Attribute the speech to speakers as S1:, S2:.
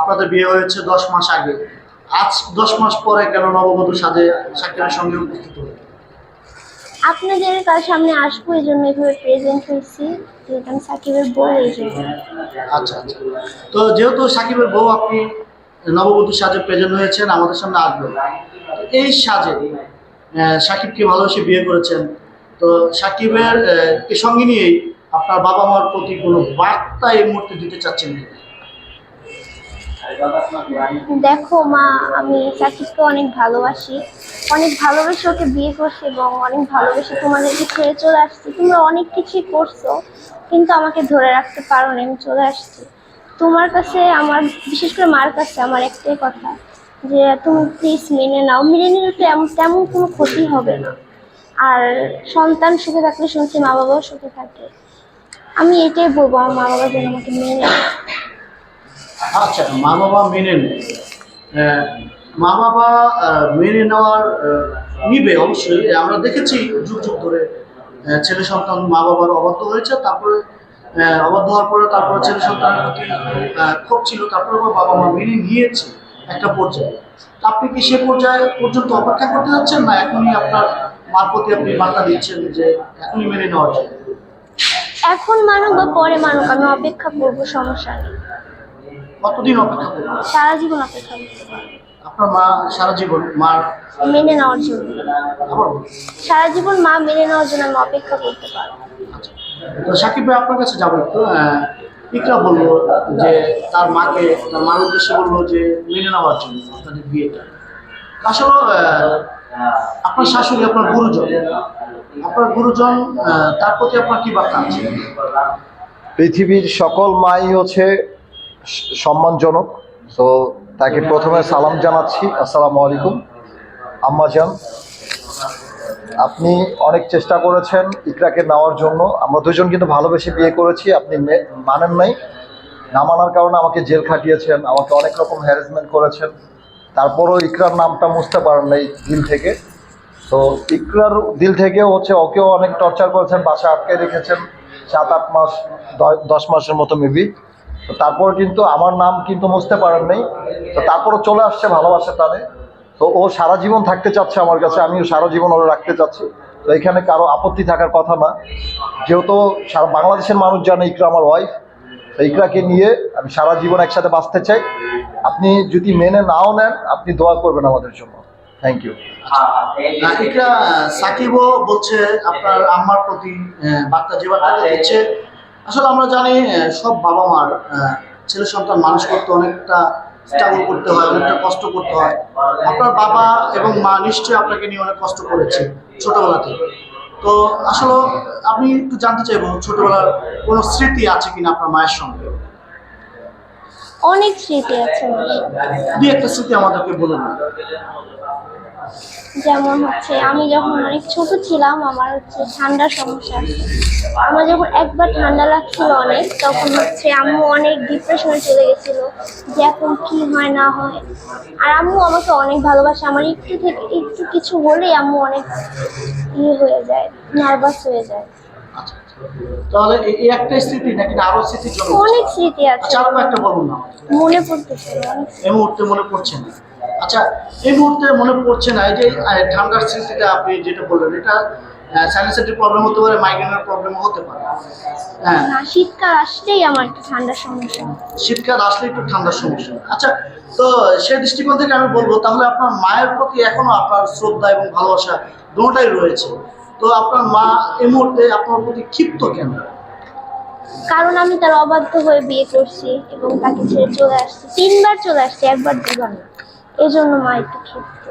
S1: আপনাদের বিয়ে হয়েছে দশ মাস আগে। আজ দশ মাস পরে কেন নববধূ সাজে সাকিবের সঙ্গে উপস্থিত হলেন?
S2: আপনাদের কার সামনে আসব এই জন্য এভাবে প্রেজেন্ট হয়েছি যেহেতু আমি সাকিবের বউ এই জন্য।
S1: আচ্ছা আচ্ছা। তো যেহেতু সাকিবের বউ আপনি নববধূ সাজে প্রেজেন্ট হয়েছেন আমাদের সামনে আসবেন। এই সাজে সাকিবকে ভালোবেসে বিয়ে করেছেন। তো সাকিবের সঙ্গে নিয়েই আপনার বাবা মার প্রতি কোনো বার্তা এই মুহূর্তে দিতে চাচ্ছেন?
S2: দেখো মা, আমি সাকিবকে অনেক ভালোবাসি। অনেক ভালোবেসে ওকে বিয়ে করছি এবং অনেক ভালোবেসে তোমাদেরকে ছেড়ে চলে আসছি। তোমরা অনেক কিছুই করছ, কিন্তু আমাকে ধরে রাখতে পারো না, আমি চলে আসছি। তোমার কাছে আমার, বিশেষ করে মার কাছে আমার একটাই কথা, যে তুমি প্লিজ মেনে নাও। মেনে নিলে তো তেমন কোনো ক্ষতি হবে না। আর সন্তান সুখে থাকলে শুনছি মা বাবাও সুখে থাকে। আমি এটাই বলব, আমার মা বাবা যেন আমাকে মেনে।
S1: আচ্ছা মা বাবা মেনে মা বাবা মেনে নেওয়ার নিবে অবশ্যই। আমরা দেখেছি যুগ যুগ ধরে ছেলে সন্তান মা বাবার অবাধ্য হয়েছে তারপরে অবাধ্য হওয়ার পরে তারপরে ছেলে আহ, ক্ষোভ ছিল তারপরে বাবা মা মেনে নিয়েছে একটা পর্যায়ে। আপনি কি সে পর্যায়ে পর্যন্ত অপেক্ষা করতে যাচ্ছেন না এখনই আপনার মার প্রতি আপনি বার্তা দিচ্ছেন যে এখনই মেনে নেওয়ার জন্য
S2: এখন মানুক বা পরে মানুক আমি অপেক্ষা করব সমস্যা নেই।
S1: কতদিন অপেক্ষা করবেন?
S2: সারা জীবন অপেক্ষা করতে
S1: আপনার মা সারা জীবন মার?
S2: মেনে নেওয়ার জন্য। সারা জীবন মা মেনে নেওয়ার জন্য আমি অপেক্ষা করতে পারব।
S1: তো সাকিব ভাই আপনার কাছে যাব একটু ইকরা বলল যে তার মাকে তার মার উদ্দেশ্যে বলল যে মেনে নেওয়ার জন্য আপনাদের বিয়েটা। আসলে আপনার শাশুড়ি আপনার গুরুজন। আপনার গুরুজন তার প্রতি আপনার কি বার্তা আছে?
S3: পৃথিবীর সকল মাই হচ্ছে সম্মানজনক। তো তাকে প্রথমে সালাম জানাচ্ছি। আসসালামু আলাইকুম। আম্মাজান আপনি অনেক চেষ্টা করেছেন ইকরাকে নেওয়ার জন্য। আমরা দুজন কিন্তু ভালোবেসে বিয়ে করেছি, আপনি মানেন নাই। না মানার কারণে আমাকে জেল খাটিয়েছেন, আমাকে অনেক রকম হ্যারাসমেন্ট করেছেন। তারপরও ইকরার নামটা মুছতে পারেন নাই দিল থেকে। তো ইকরার দিল থেকে হচ্ছে ওকেও অনেক টর্চার করেছেন বাসায় আটকে রেখেছেন। সাত, আট মাস, দশ মাসের মতো মেবি তারপর কিন্তু আমার নাম কিন্তু মুছতে পারেন নাই। তো তারপরও চলে আসছে ভালোবাসা টানে তো ও সারা জীবন থাকতে চাচ্ছে আমার কাছে, আমিও সারা জীবন ওরা রাখতে চাচ্ছি। তো এখানে কারও আপত্তি থাকার কথা না। যেহেতু সারা বাংলাদেশের মানুষ জানে ইকরা আমার ওয়াইফ তো ইকরাকে নিয়ে আমি সারা জীবন একসাথে বাঁচতে চাই। আপনি যদি মেনে নাও নেন, আপনি দোয়া করবেন আমাদের জন্য। থ্যাংক ইউ
S1: ইকরা সাকিবও বলছে, আপনার আম্মার প্রতি বার্তা যে দিচ্ছে আসলে আমরা জানি সব বাবা মার ছেলে সন্তান মানুষ করতে অনেকটা স্ট্রাগল করতে হয় অনেকটা কষ্ট করতে হয়। আপনার বাবা এবং মা নিশ্চয়ই আপনাকে নিয়ে অনেক কষ্ট করেছে ছোটবেলা থেকে। তো আসলে আমি একটু জানতে চাইব ছোটবেলার কোনো স্মৃতি আছে কিনা আপনার মায়ের সঙ্গে?
S2: অনেক স্মৃতি আছে।
S1: দুই একটা স্মৃতি আমাদেরকে বলুন
S2: যেমন হচ্ছে আমি যখন অনেক ছোট ছিলাম আমার হচ্ছে ঠান্ডার সমস্যা। আমার যখন একবার ঠান্ডা লাগছিল অনেক তখন হচ্ছে আম্মু অনেক ডিপ্রেশনে চলে গেছিল যে এখন কি হয় না হয়। আর আম্মু আমাকে অনেক ভালোবাসে। আমার একটু থেকে একটু কিছু হলেই আম্মু অনেক ইয়ে হয়ে যায় নার্ভাস হয়ে যায়।
S1: তাহলে এই এই একটা স্মৃতি নাকি আরও স্মৃতির
S2: অনেক স্মৃতি আছে।
S1: আচ্ছা একটা বলুন না
S2: মনে পড়তেছে
S1: এই মুহূর্তে মনে পড়ছে না। আচ্ছা এই মুহূর্তে মনে পড়ছে না এই যে ঠান্ডার স্মৃতিটা আপনি যেটা বললেন এটা সাইনাসাইটির প্রবলেম হতে পারে মাইগ্রেনের প্রবলেম হতে পারে। হ্যাঁ।
S2: শীতকাল আসলেই আমার একটু ঠান্ডার সমস্যা।
S1: শীতকাল আসলে একটু ঠান্ডার সমস্যা। আচ্ছা তো সেই দৃষ্টিকোণ থেকে আমি বলব তাহলে আপনার মায়ের প্রতি এখনও আপনার শ্রদ্ধা এবং ভালোবাসা দুটাই রয়েছে। তো আপনার মা এই মুহূর্তে আপনার প্রতি ক্ষিপ্ত কেন?
S2: কারণ আমি তার অবাধ্য হয়ে বিয়ে করছি এবং তাকে ছেড়ে চলে আসছি। তিনবার চলে আসছি একবার দুবার না। এই জন্য মা একটু ক্ষিপ্ত।